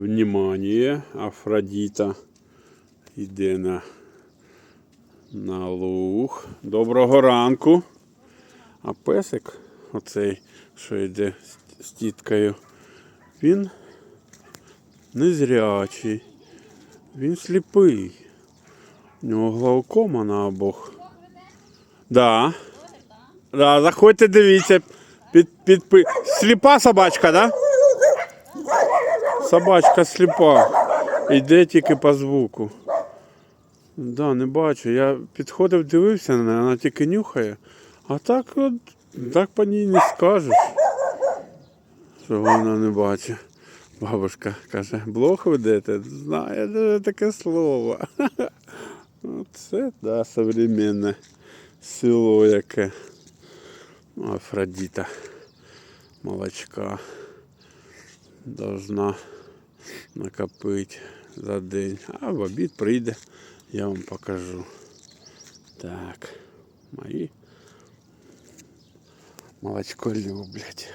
Внимание, Афродіта йде на, на луг. Доброго ранку. А песик, оцей, що йде з, тіткою, він незрячий. Він сліпий. У нього глаукома на обох. Да. Да, заходьте, дивіться. Під, під, пи- Сліпа собачка, да? Собачка сліпа. Йде тільки по звуку. Да, не бачу. Я підходив, дивився на неї, вона тільки нюхає. А так от, так по ній не скажеш. Що вона не бачить. Бабушка каже, блог ведете? Знає дуже таке слово. Оце, да, современне село яке. Афродіта. Молочка должна накопити за день. А в обід прийде, я вам покажу. Так, мої молочко люблять.